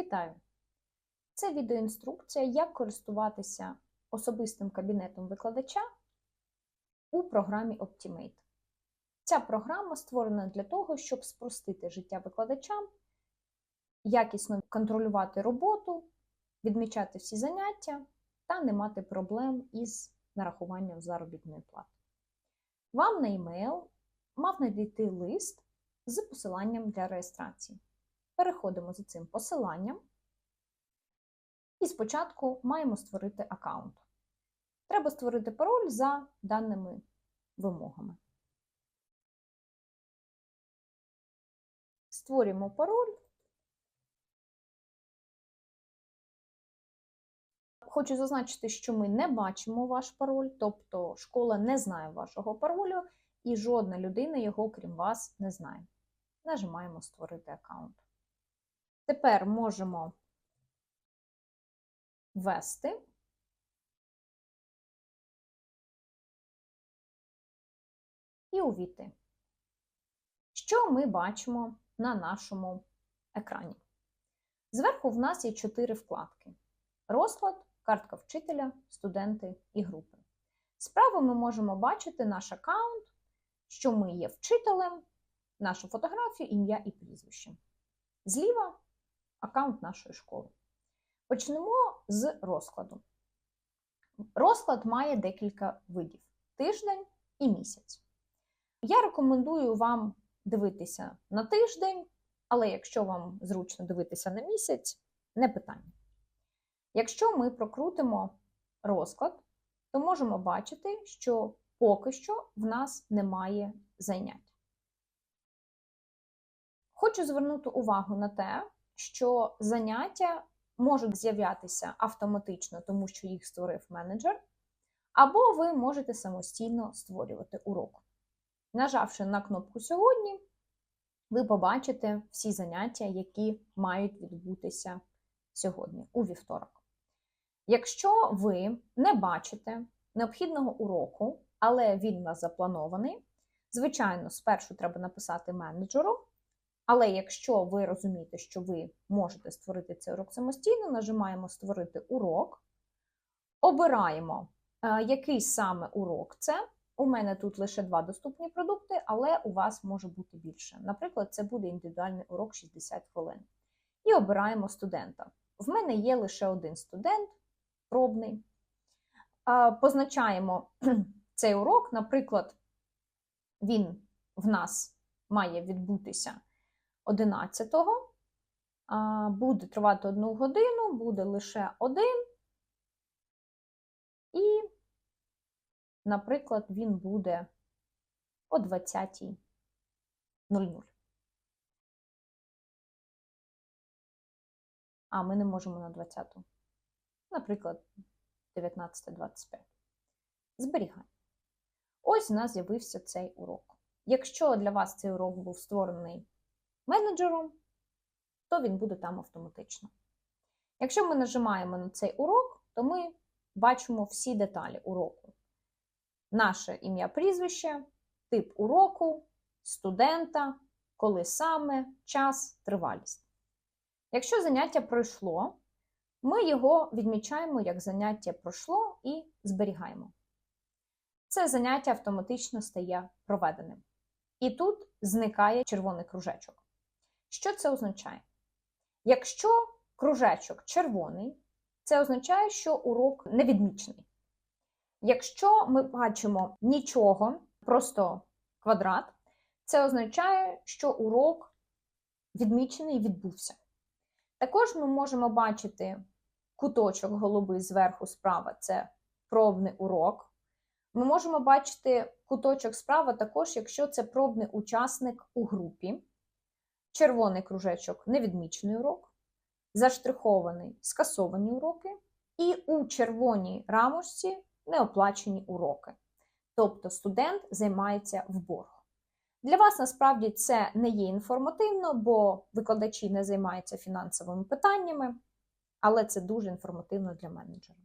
Вітаю! Це відеоінструкція, як користуватися особистим кабінетом викладача у програмі Optimate. Ця програма створена для того, щоб спростити життя викладачам, якісно контролювати роботу, відмічати всі заняття та не мати проблем із нарахуванням заробітної плати. Вам на e-mail мав надійти лист з посиланням для реєстрації. Переходимо за цим посиланням. І спочатку маємо створити аккаунт. Треба створити пароль за даними вимогами. Створюємо пароль. Хочу зазначити, що ми не бачимо ваш пароль, тобто школа не знає вашого паролю, і жодна людина його, крім вас, не знає. Нажимаємо Створити аккаунт. Тепер можемо ввести. І увійти. Що ми бачимо на нашому екрані? Зверху в нас є чотири вкладки: розклад, картка вчителя, студенти і групи. Справа ми можемо бачити наш аккаунт, що ми є вчителем, нашу фотографію, ім'я і прізвище. Зліва аккаунт нашої школи. Почнемо з розкладу. Розклад має декілька видів: тиждень і місяць. Я рекомендую вам дивитися на тиждень, але якщо вам зручно дивитися на місяць, не питання. Якщо ми прокрутимо розклад, то можемо бачити, що поки що в нас немає занять. Хочу звернути увагу на те, що заняття можуть з'являтися автоматично, тому що їх створив менеджер, або ви можете самостійно створювати урок. Нажавши на кнопку Сьогодні, ви побачите всі заняття, які мають відбутися сьогодні, у вівторок. Якщо ви не бачите необхідного уроку, але він у нас запланований, звичайно, спершу треба написати менеджеру. Але якщо ви розумієте, що ви можете створити цей урок самостійно, нажимаємо Створити урок, обираємо, е, який саме урок це. У мене тут лише два доступні продукти, але у вас може бути більше. Наприклад, це буде індивідуальний урок 60 хвилин. І обираємо студента. В мене є лише один студент, пробний. Позначаємо цей урок, наприклад, він в нас має відбутися 11-го. Буде тривати одну годину, буде лише один. І, наприклад, він буде о 20.00. А, ми не можемо на 20-ту. Наприклад, 19.25. Зберігаємо. Ось у нас з'явився цей урок. Якщо для вас цей урок був створений менеджером, то він буде там автоматично. Якщо ми нажимаємо на цей урок, то ми бачимо всі деталі уроку. Наше ім'я прізвище, тип уроку, студента, коли саме, час, тривалість. Якщо заняття пройшло, ми його відмічаємо як заняття пройшло і зберігаємо. Це заняття автоматично стає проведеним. І тут зникає червоний кружечок. Що це означає? Якщо кружечок червоний, це означає, що урок невідмічений. Якщо ми бачимо нічого, просто квадрат, це означає, що урок відмічений відбувся. Також ми можемо бачити куточок голубий зверху справа це пробний урок. Ми можемо бачити куточок справа також, якщо це пробний учасник у групі червоний кружечок невідмічений урок, заштрихований скасовані уроки, і у червоній рамочці неоплачені уроки. Тобто студент займається в борг. Для вас насправді це не є інформативно, бо викладачі не займаються фінансовими питаннями, але це дуже інформативно для менеджера.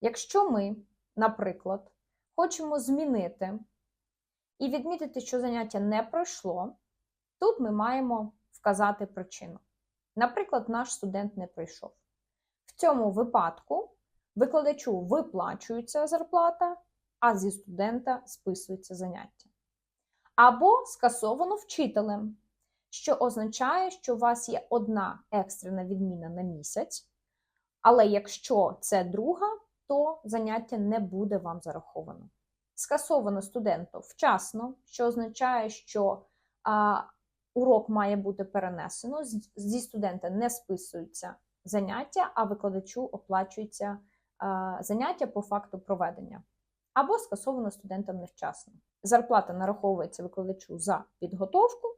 Якщо ми, наприклад, хочемо змінити і відмітити, що заняття не пройшло, Тут ми маємо вказати причину. Наприклад, наш студент не прийшов. В цьому випадку викладачу виплачується зарплата, а зі студента списується заняття. Або скасовано вчителем, що означає, що у вас є одна екстрена відміна на місяць, але якщо це друга, то заняття не буде вам зараховано. Скасовано студенту вчасно, що означає, що а, урок має бути перенесено, зі студента не списуються заняття, а викладачу оплачується заняття по факту проведення. Або скасовано студентам невчасно. Зарплата нараховується викладачу за підготовку,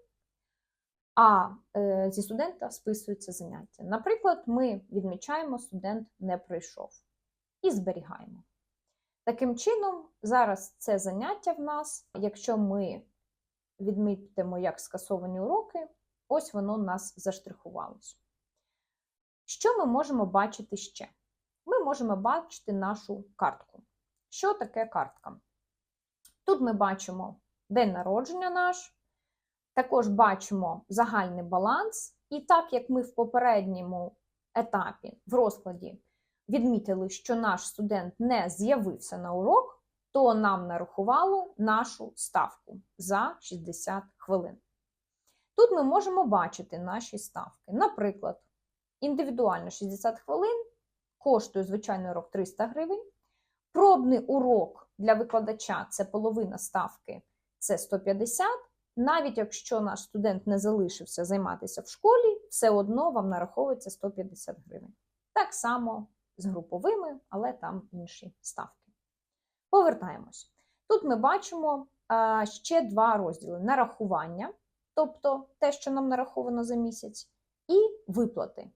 а е, зі студента списуються заняття. Наприклад, ми відмічаємо, студент не прийшов і зберігаємо. Таким чином, зараз це заняття в нас, якщо ми відмітимо як скасовані уроки, ось воно нас заштрихувалось. Що ми можемо бачити ще? Ми можемо бачити нашу картку. Що таке картка? Тут ми бачимо день народження наш, також бачимо загальний баланс, і так як ми в попередньому етапі в розкладі відмітили, що наш студент не з'явився на урок, то нам нарахувало нашу ставку за 60 хвилин. Тут ми можемо бачити наші ставки. Наприклад, індивідуально 60 хвилин коштує звичайний урок 300 гривень. Пробний урок для викладача це половина ставки, це 150. Навіть якщо наш студент не залишився займатися в школі, все одно вам нараховується 150 гривень. Так само з груповими, але там інші ставки. Повертаємось. Тут ми бачимо ще два розділи: нарахування, тобто те, що нам нараховано за місяць, і виплати.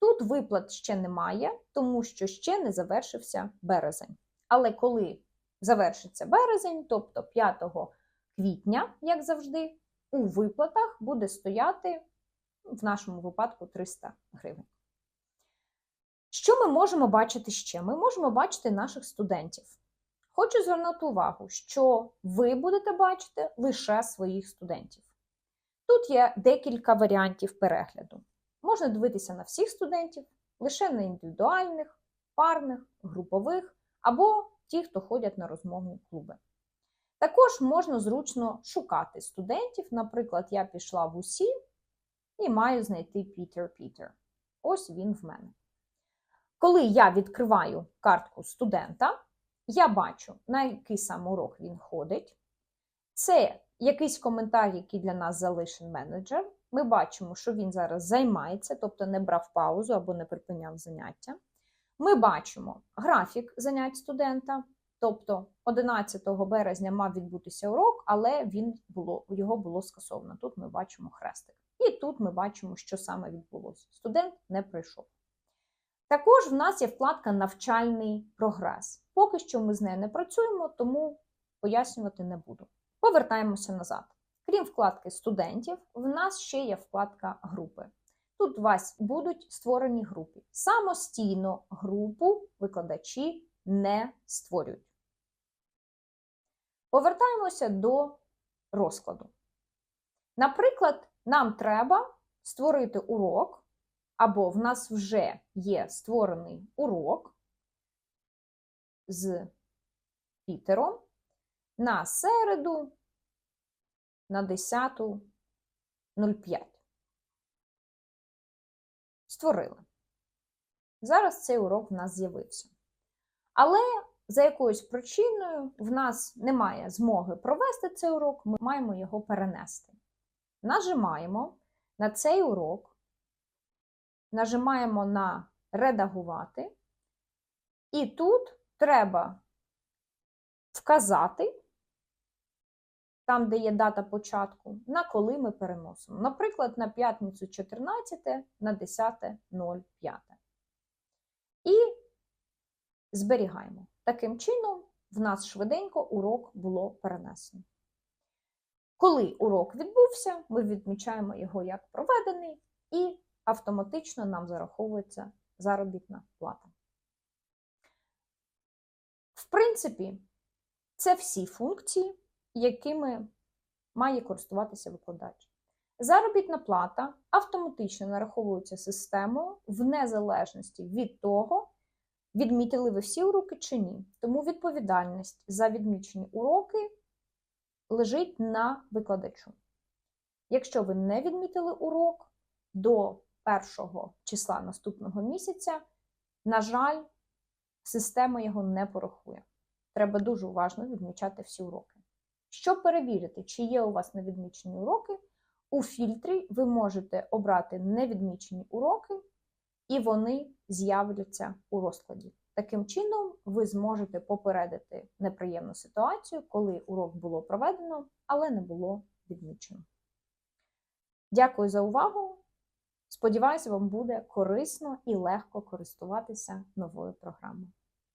Тут виплат ще немає, тому що ще не завершився березень. Але коли завершиться березень, тобто 5 квітня, як завжди, у виплатах буде стояти в нашому випадку 300 гривень. Що ми можемо бачити ще? Ми можемо бачити наших студентів. Хочу звернути увагу, що ви будете бачити лише своїх студентів. Тут є декілька варіантів перегляду. Можна дивитися на всіх студентів, лише на індивідуальних, парних, групових або ті, хто ходять на розмовні клуби. Також можна зручно шукати студентів. Наприклад, я пішла в УСІ і маю знайти Пітер Пітер. Ось він в мене. Коли я відкриваю картку студента, я бачу, на який сам урок він ходить. Це якийсь коментар, який для нас залишив менеджер. Ми бачимо, що він зараз займається, тобто не брав паузу або не припиняв заняття. Ми бачимо графік занять студента, тобто 11 березня мав відбутися урок, але він було, його було скасовано. Тут ми бачимо хрестик. І тут ми бачимо, що саме відбулося. Студент не прийшов. Також в нас є вкладка Навчальний прогрес. Поки що ми з нею не працюємо, тому пояснювати не буду. Повертаємося назад. Крім вкладки студентів, в нас ще є вкладка групи. Тут у вас будуть створені групи. Самостійно групу викладачі не створюють. Повертаємося до розкладу. Наприклад, нам треба створити урок або в нас вже є створений урок з Пітером на середу на 10.05. Створили. Зараз цей урок в нас з'явився. Але за якоюсь причиною в нас немає змоги провести цей урок, ми маємо його перенести. Нажимаємо на цей урок нажимаємо на редагувати, і тут треба вказати, там, де є дата початку, на коли ми переносимо. Наприклад, на п'ятницю 14 на 10.05. І зберігаємо. Таким чином, в нас швиденько урок було перенесено. Коли урок відбувся, ми відмічаємо його як проведений і автоматично нам зараховується заробітна плата. В принципі, це всі функції, якими має користуватися викладач. Заробітна плата автоматично нараховується системою в незалежності від того, відмітили ви всі уроки чи ні. Тому відповідальність за відмічені уроки лежить на викладачу. Якщо ви не відмітили урок до першого числа наступного місяця, на жаль, система його не порахує. Треба дуже уважно відмічати всі уроки. Щоб перевірити, чи є у вас невідмічені уроки, у фільтрі ви можете обрати невідмічені уроки, і вони з'являться у розкладі. Таким чином, ви зможете попередити неприємну ситуацію, коли урок було проведено, але не було відмічено. Дякую за увагу! Сподіваюся, вам буде корисно і легко користуватися новою програмою.